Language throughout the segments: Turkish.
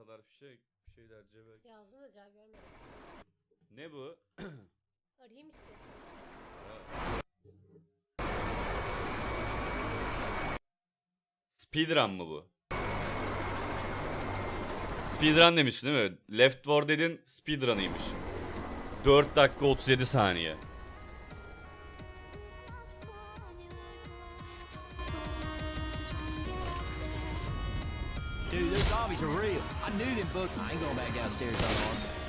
haritalar fişek bir şeyler cebek. Yazdım da cevap görmedim. Ne bu? Arayayım işte. Speedrun mı bu? Speedrun demiş değil mi? Left 4 Dead'in speedrun'ıymış. 4 dakika 37 saniye. Dude, those zombies are real. I knew them books. I ain't going back downstairs unarmed.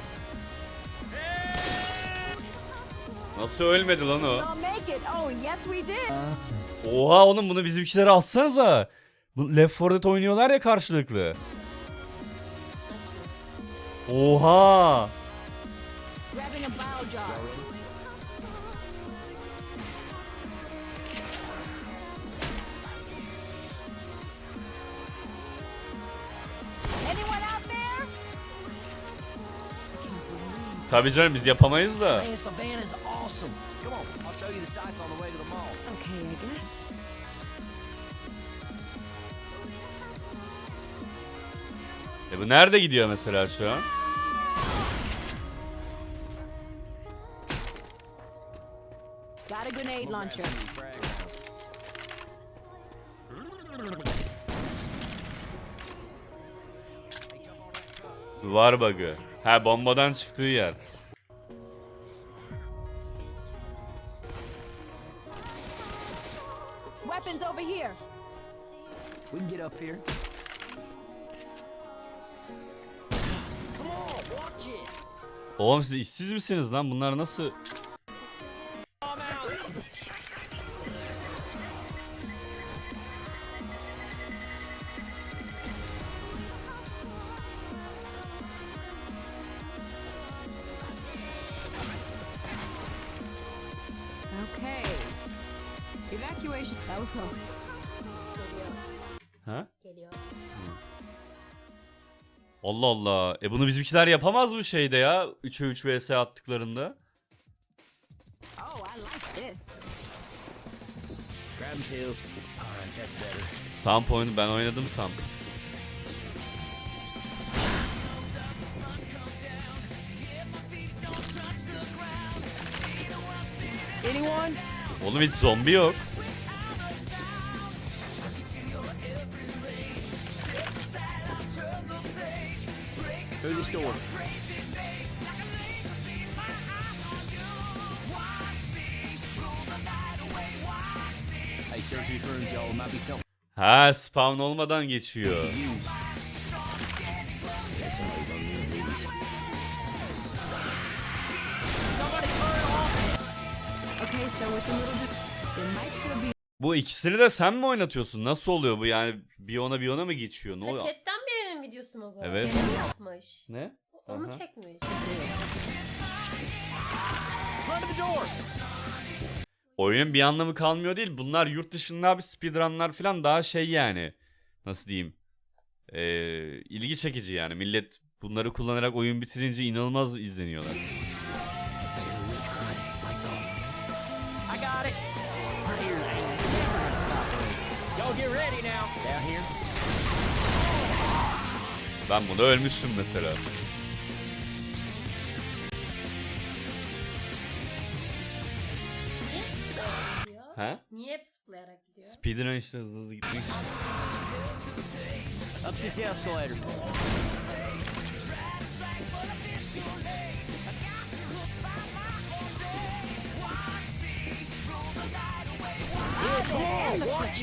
Nasıl ölmedi lan o? I'll make it. Oh, yes, we did. Oha oğlum bunu bizimkilere alsanıza. Bu Left 4 Dead oynuyorlar ya karşılıklı. Oha. Grabbing a bile jar. Tabii canım biz yapamayız da. Man, Savannah's awesome. Come on, I'll show you the sights on the way to the mall. Okay, I guess. E bu nerede gidiyor mesela şu an? Got a grenade launcher. Frag rounds. Duvar bug'ı. Ha bombadan çıktığı yer. Weapons over here. We can get up here. Come on, watch it. Oğlum siz işsiz misiniz lan? Bunlar nasıl? Evacuation. That was close. Geliyor. Ha? Geliyor. Allah Allah. E bunu bizimkiler yapamaz mı şeyde ya? 3'e 3 vs attıklarında. Oh, I like this. Grab him, Tails. Alright, that's better. Samp oyunu ben oynadım Samp. Anyone? Oğlum hiç zombi yok. Might be something Ha spawn olmadan geçiyor. Bu ikisini de sen mi oynatıyorsun? Nasıl oluyor bu yani? Bir ona bir ona mı geçiyor? Ne Ha, oluyor? chatten birinin videosu mu bu? Evet. Kendi yapmış. Ne? O mu Aha. çekmiş? Oyunun bir anlamı kalmıyor değil. Bunlar yurt dışında abi speedrunlar falan daha şey yani. Nasıl diyeyim? Ee, ilgi çekici yani. Millet bunları kullanarak oyun bitirince inanılmaz izleniyorlar. Ben bunu ölmüştüm mesela. Niye zıplayarak gidiyor? Ha? Niye hep zıplayarak gidiyor? Speedrun işte hızlı hızlı gitmek için. Up this escalator. Yeah, come on, watch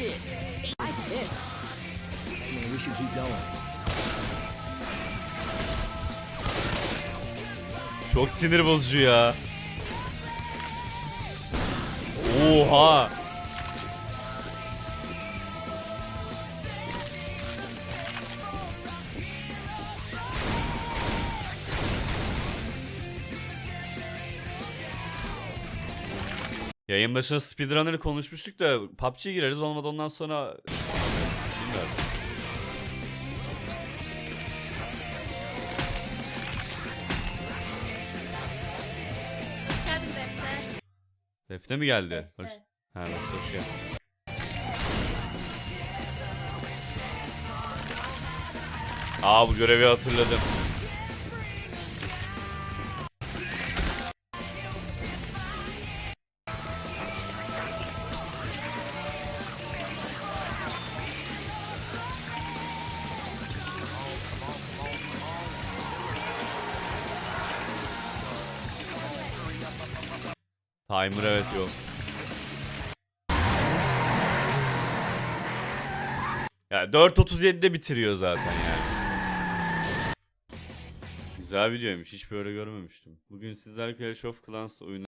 it. Man, we should keep going. Çok sinir bozucu ya. Oha. Yayın başında speedrunner'ı konuşmuştuk da PUBG'ye gireriz olmadı ondan sonra Defne mi geldi? Beste. Hoş. Ha, hoş, hoş geldin. Aa bu görevi hatırladım. Timer evet yok. Ya 4.37'de bitiriyor zaten yani. Güzel videoymuş. Hiç böyle görmemiştim. Bugün sizlerle Clash of Clans oyunu